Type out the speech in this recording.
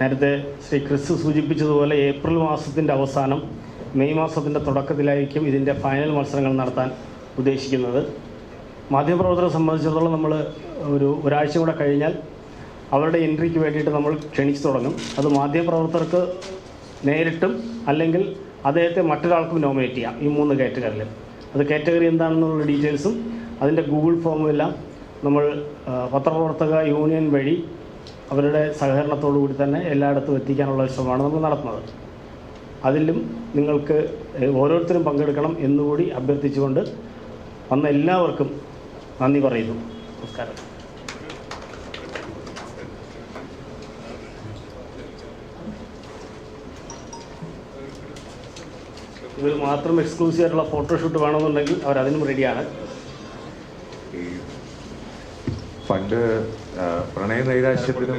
നേരത്തെ ശ്രീ ക്രിസ്തു സൂചിപ്പിച്ചതുപോലെ ഏപ്രിൽ മാസത്തിന്റെ അവസാനം മെയ് മാസത്തിന്റെ തുടക്കത്തിലായിരിക്കും ഇതിന്റെ ഫൈനൽ മത്സരങ്ങൾ നടത്താൻ ഉദ്ദേശിക്കുന്നത്. മാധ്യമപ്രവർത്തകരെ സംബന്ധിച്ചിടത്തോളം നമ്മൾ ഒരു ഒരാഴ്ച കൂടെ കഴിഞ്ഞാൽ അവരുടെ എൻട്രിക്ക് വേണ്ടിയിട്ട് നമ്മൾ ക്ഷണിച്ചു തുടങ്ങും. അത് മാധ്യമപ്രവർത്തകർക്ക് നേരിട്ടും അല്ലെങ്കിൽ അദ്ദേഹത്തെ മറ്റൊരാൾക്കും നോമിനേറ്റ് ചെയ്യാം ഈ മൂന്ന് കാറ്റഗറിയിൽ. അത് കാറ്റഗറി എന്താണെന്നുള്ള ഡീറ്റെയിൽസും അതിന്റെ ഗൂഗിൾ ഫോമും എല്ലാം നമ്മൾ പത്രപ്രവർത്തക യൂണിയൻ വഴി അവരുടെ സഹകരണത്തോടു കൂടി തന്നെ എല്ലായിടത്തും എത്തിക്കാനുള്ള ശ്രമമാണ് നമ്മൾ നടത്തുന്നത്. അതിലും നിങ്ങൾക്ക് ഓരോരുത്തരും പങ്കെടുക്കണം എന്നുകൂടി അഭ്യർത്ഥിച്ചുകൊണ്ട് വന്ന എല്ലാവർക്കും നന്ദി പറയുന്നു. നമസ്കാരം. ഇവർ മാത്രം എക്സ്ക്ലൂസീവ് ആയിട്ടുള്ള ഫോട്ടോഷൂട്ട് വേണമെന്നുണ്ടെങ്കിൽ അവർ അതിനും റെഡിയാണ് പണ്ട് പ്രണയ നൈരാശ്യത്തിനും